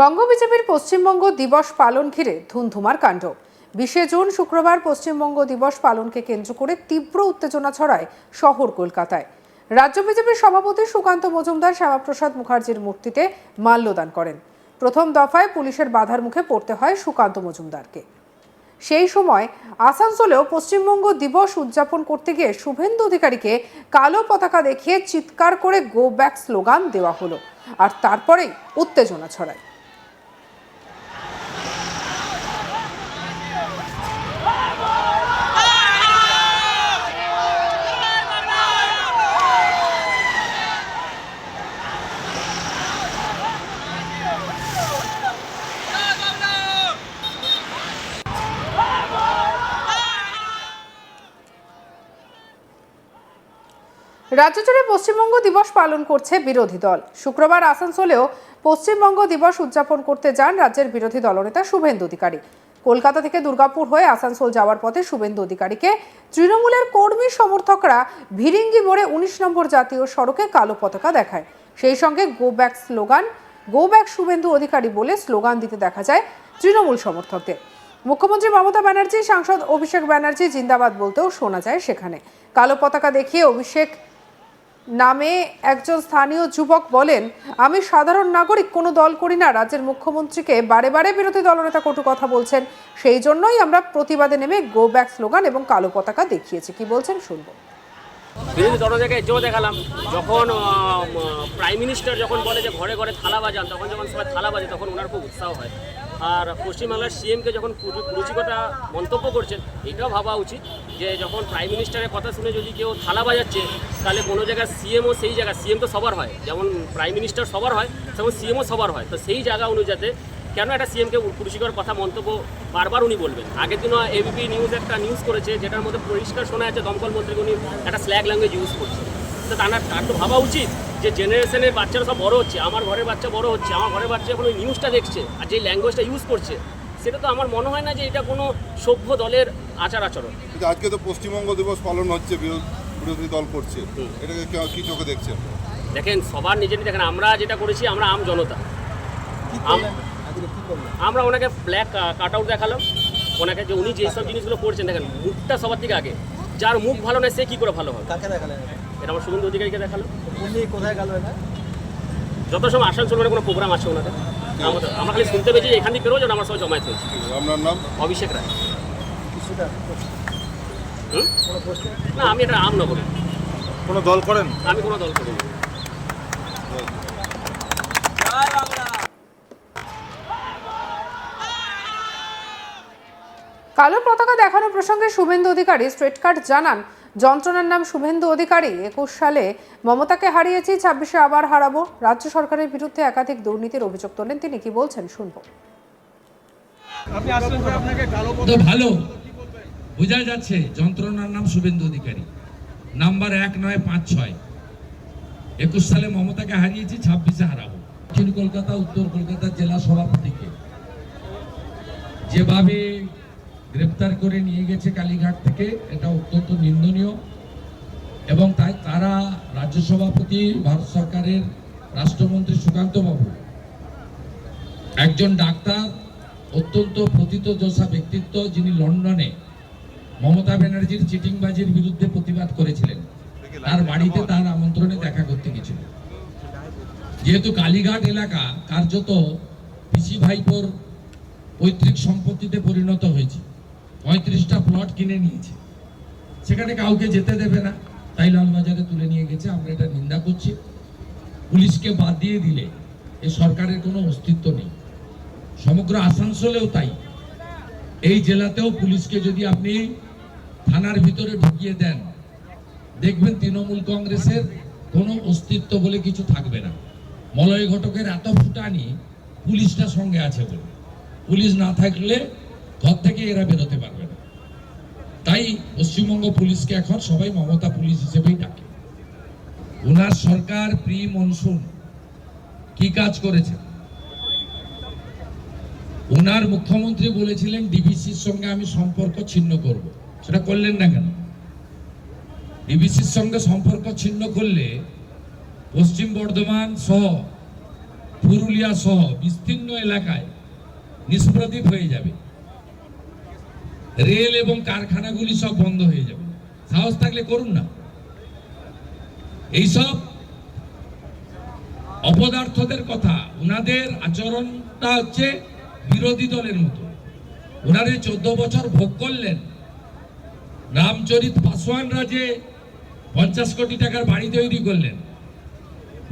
বঙ্গ বিজেপির পশ্চিমবঙ্গ দিবস পালন ঘিরে ধুমধুমার কাণ্ড। বিশে জুন শুক্রবার পশ্চিমবঙ্গ দিবস পালনকে কেন্দ্র করে তীব্র উত্তেজনা ছড়ায় শহর কলকাতায়। রাজ্য বিজেপির সভাপতি সুকান্ত মজুমদার শ্যামাপ্রসাদ মুখার্জির মূর্তিতে মাল্যদান করেন। প্রথম দফায় পুলিশের বাধার মুখে পড়তে হয় সুকান্ত মজুমদারকে। সেই সময় আসানসোলেও পশ্চিমবঙ্গ দিবস উদযাপন করতে গিয়ে শুভেন্দু অধিকারীকে কালো পতাকা দেখিয়ে চিৎকার করে গো ব্যাক স্লোগান দেওয়া হলো। আর তারপরেই উত্তেজনা ছড়ায়। রাজ্য জুড়ে পশ্চিমবঙ্গ দিবস পালন করছে বিরোধী দল। শুক্রবার আসানসোলেও পশ্চিমবঙ্গ দিবস উদযাপন করতে যান রাজ্যের বিরোধী দলনেতা শুভেন্দু অধিকারী। কলকাতা থেকে দুর্গাপুর হয়ে আসানসোল যাওয়ার পথে শুভেন্দু অধিকারীকে তৃণমূলের কর্মী সমর্থকরা ভিরিঙ্গি মোড়ে উনিশ নম্বর জাতীয় সড়কে কালো পতাকা দেখায়। সেই সঙ্গে go back slogan go back Suvendu Adhikari বলে স্লোগান দিতে দেখা যায় তৃণমূল সমর্থকদের। মুখ্যমন্ত্রী মমতা ব্যানার্জি, সাংসদ অভিষেক ব্যানার্জি জিন্দাবাদ বলতেও শোনা যায় সেখানে। কালো পতাকা দেখিয়ে অভিষেক নামে একজন স্থানীয় যুবক বলেন, আমি সাধারণ নাগরিক, কোনো দল করি না। রাজ্যের মুখ্যমন্ত্রীকে বারে বারে বিরোধী দলনেতা কটু কথা বলছেন। সেই জন্যই আমরা প্রতিবাদে নেমে গো ব্যাক স্লোগান এবং কালো পতাকা দেখিয়েছি। কি বলছেন শুনব। বিরোধী দলনেতাকে এও দেখালাম। যখন প্রাইম মিনিস্টার যখন বলে যে ঘরে ঘরে থালা বাজান, তখন যখন সবাই থালা বাজে, তখন ওনার খুব উৎসাহ হয়। আর পশ্চিমবাংলার সিএমকে যখন কুরুচিকতা মন্তব্য করছেন, এটাও ভাবা উচিত যে যখন প্রাইম মিনিস্টারের কথা শুনে যদি কেউ থালা বাজাচ্ছে, তাহলে কোনো জায়গায় সিএমও সেই জায়গা সিএম তো সবার হয়। যেমন প্রাইম মিনিস্টার সবার হয়, তেমন সিএমও সবার হয়। তো সেই জায়গা অনুযাতে কেন একটা সিএমকে কুরুচিকর কথা মন্তব্য বারবার উনি বলবেন? আগের দিনও এবিপি নিউজ একটা নিউজ করেছে যেটার মধ্যে পরিষ্কার শোনা যাচ্ছে দমকল মন্ত্রীকে উনি একটা স্ল্যাগ ল্যাঙ্গুয়েজ ইউজ করছে তো তার তার তো ভাবা উচিত যে জেনারেশনের বাচ্চারা সব বড় হচ্ছে আমার ঘরের বাচ্চা বড় হচ্ছে আমার ঘরের বাচ্চা এখন ওই নিউজটা দেখছে আর যে ল্যাঙ্গুয়েজটা ইউজ করছে সেটা তো আমার মনে হয় না যে এটা কোনো সভ্য দলের আচার আচরণ। আজকে তো পশ্চিমবঙ্গ দিবস পালন হচ্ছে বিরোধ- বিরোধী দল করছে। এটাকে কে- চোখে দেখছেন দেখেন সবার নিজেরই দেখেন আমরা যেটা করেছি আমরা আম জনতা। আমরা ওনাকে ব্ল্যাক কাট আউট দেখালাম। ওনাকে যে উনি যেসব জিনিসগুলো করছেন দেখেন মুখটা সবার থেকে আগে। যার মুখ ভালো নয় সে কি করে ভালো হবে? কাকে দেখালেন? এটা আমার সুগন্ধ অধিকারীকে দেখাল উনি কোথায় গেল এটা? যত সময় আসানসোল মানে কোনো প্রোগ্রাম আছে ওনাদের আমাদের আমরা খালি শুনতে পেয়েছি এখান থেকে বেরোজন আমার সবাই জমায়েত হয়েছে। আপনার নাম? অভিষেক রায়। হুম? না আমি এটা আম নগরী কোনো দল করেন? আমি কোনো দল করিনি। কালো পতাকা দেখানো প্রসঙ্গে শুভেন্দু অধিকারী স্ট্রেট কার্ড জানান যন্ত্রণার নাম শুভেন্দু অধিকারী। একুশ সালে মমতাকে হারিয়েছি ছাব্বিশে আবার হারাবো। রাজ্য সরকারের বিরুদ্ধে একাধিক দুর্নীতির অভিযোগ তোলেন। তিনি কি বলছেন? শুনব। ভালো। বোঝা যাচ্ছে যন্ত্রণার নাম শুভেন্দু অধিকারী। নাম্বার এক নয় পাঁচ ছয়। একুশ সালে মমতাকে হারিয়েছি ছাব্বিশে হারাবো। দক্ষিণ কলকাতা উত্তর কলকাতা জেলা সভাপতিকে। যেভাবে গ্রেপ্তার করে নিয়ে গেছে কালীঘাট থেকে। এটা অত্যন্ত নিন্দনীয়। এবং তাই তারা রাজ্য সভাপতি, ভারত সরকারের রাষ্ট্রমন্ত্রী সুকান্ত বাবু একজন ডাক্তার, অত্যন্ত প্রথিতযশা ব্যক্তিত্ব যিনি লন্ডনে মমতা ব্যানার্জির চিটিংবাজির বিরুদ্ধে প্রতিবাদ করেছিলেন। তার বাড়িতে তার আমন্ত্রণে দেখা করতে গেছিল। যেহেতু কালীঘাট এলাকা কার্যত পিসি ভাইপোর পৈতৃক সম্পত্তিতে পরিণত হয়েছে। পঁয়ত্রিশটা প্লট কিনে নিয়েছে। সেখানে কাউকে যেতে দেবে না। তাই লালবাজারে তুলে নিয়ে গেছে। আমরা এটা নিন্দা করছি। পুলিশকে বাদ দিয়ে দিলে এ সরকারের কোনো অস্তিত্ব নেই। সমগ্র আসানসোলেও তাই। এই জেলাতেও পুলিশকে যদি আপনি থানার ভিতরে ঢুকিয়ে দেন, দেখবেন তৃণমূল কংগ্রেসের কোনো অস্তিত্ব বলে কিছু থাকবে না। মলয় ঘটকের এত ফুটানি পুলিশটা সঙ্গে আছে বলে। পুলিশ না থাকলে ঘর থেকে এরা বেরোতে পারবে না। তাই পশ্চিমবঙ্গ পুলিশকে এখন সবাই মমতা পুলিশ হিসেবেই ডাকে। ওনার সরকার প্রি মনসুন কি কাজ করেছে ওনার মুখ্যমন্ত্রী বলেছিলেন, ডিবিসির সঙ্গে আমি সম্পর্ক ছিন্ন করব। সেটা করলেন না কেন? ডিবিসির সঙ্গে সম্পর্ক ছিন্ন করলে পশ্চিম বর্ধমান সহ পুরুলিয়া সহ বিস্তীর্ণ এলাকায় নিষ্প্রদীপ হয়ে যাবে। রেল এবং কারখানাগুলি সব বন্ধ হয়ে যাবে। সাহস থাকলে করুন না। এইসব অপদার্থদের কথা ওনাদের আচরণটা হচ্ছে বিরোধী দলের মতো। ওনারে চোদ্দ বছর ভোগ করলেন। রামচরিত পাসওয়ানরা যে পঞ্চাশ কোটি টাকার বাড়ি তৈরি করলেন,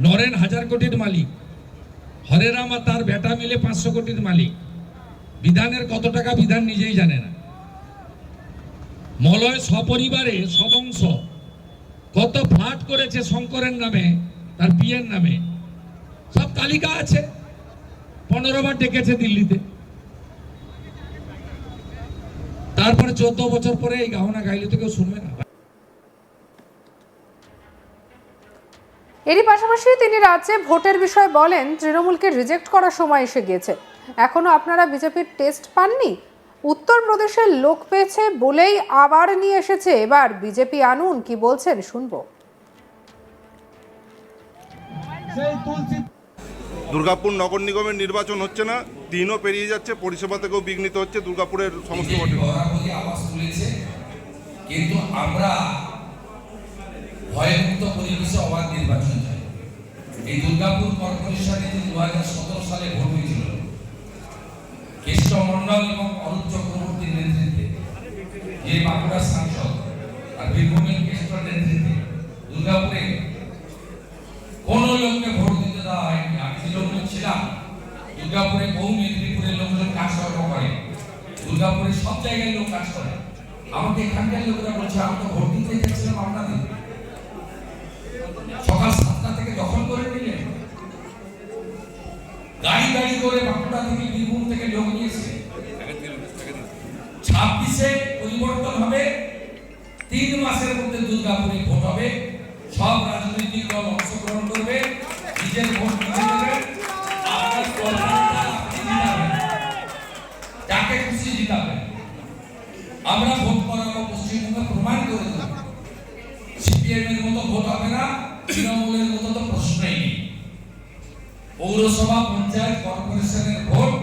নরেন হাজার কোটির মালিক, হরেরাম আর তার বেটা মিলে পাঁচশো কোটির মালিক। বিধানের কত টাকা বিধান নিজেই জানে না। মলয় সপরিবারে সবংশ। কত ফ্লাট করেছে শঙ্করের নামে, তার বিয়ের নামে। সব তালিকা আছে। পনেরো বার ডেকেছে দিল্লিতে। তারপরে চোদ্দ বছর পরে এই গাহনা গাইলে তো কেউ শুনবে না। এরই পাশাপাশি তিনি রাজ্যে ভোটের বিষয়ে বলেন, তৃণমূলকে রিজেক্ট করার সময় এসে গিয়েছে। এখনও আপনারা বিজেপির টেস্ট পাননি? উত্তরপ্রদেশের লোক পেয়েছে বলেই আবার নিয়ে এসেছে এবার বিজেপি। আনুন কি বলছেন শুনব। দুর্গাপুর নগর নিগমের নির্বাচন হচ্ছে না দিনও পেরিয়ে যাচ্ছে পরিষেবা থেকেও বিঘ্নিত হচ্ছে দুর্গাপুরের সমস্ত কিন্তু আমরা ভয়মুক্ত পরিবেশে অবাধ নির্বাচন চাই। এই দুর্গাপুর কর্পোরেশনে দু হাজার সতেরো সালে ভোট হয়েছিল কেশব মন্ডল এবং অরূপ চক্রবর্তীর নেতৃত্বে যে বাঁকুড়ার সাংসদ আর বীরভূমের কেশবর নেতৃত্বে দুর্গাপুরে কোন লোককে ভোট দিতে দেওয়া হয়নি। আমি যে লোক ছিলাম, দুর্গাপুরে বহু মেদিনীপুরের লোকজন কাজকর্ম করে। দুর্গাপুরে সব জায়গায় লোক কাজ করে। আমাকে এখানকার লোকেরা বলছে আমি তো ভোট দিতে গাড়ি করে বাঁকুড়া থেকে বীরভূম থেকে লোক নিয়েছে। ছাব্বিশে পরিবর্তন হবে তিন মাসের মধ্যে দুর্গাপুরে ভোট হবে। সব রাজনৈতিক দল অংশগ্রহণ করবে নিজের ভোট নিজে দেবে। আপনার কল্যাণটা আপনি জিতাবেন যাকে খুশি জিতাবেন আমরা ভোট করাবো পশ্চিমবঙ্গে প্রমাণ করে দেবো। সিপিএম এর মতো ভোট হবে না তৃণমূলের মতো তো প্রশ্নই নেই। পৌরসভা পঞ্চায়েত কর্পোরেশনের ভোট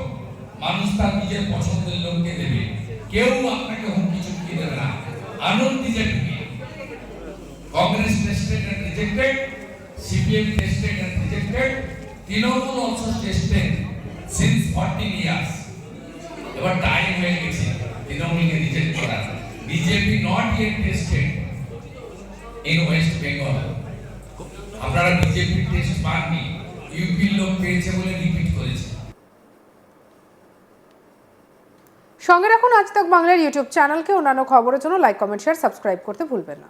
মানুষ তার নিজের পছন্দের লোককে দেবে। কেউ আপনাকে হুমকি চুমকি দেবে না। আনন্দ বিজেপিকে Congress tested and rejected CPM tested and rejected Trinamool also tested since 14 years এবার টাইম হয়ে গেছে, তৃণমূলকে রিজেক্ট করার BJP not yet tested in West Bengal আপনারা বিজেপি টেস্ট পাননি। ইউপির লোক পেয়েছে বলে রিপিট করেছে। সঙ্গে রাখুন আজ তক বাংলার ইউটিউব চ্যানেলকে। অন্যান্য খবরের জন্য লাইক কমেন্ট শেয়ার সাবস্ক্রাইব করতে ভুলবেন না।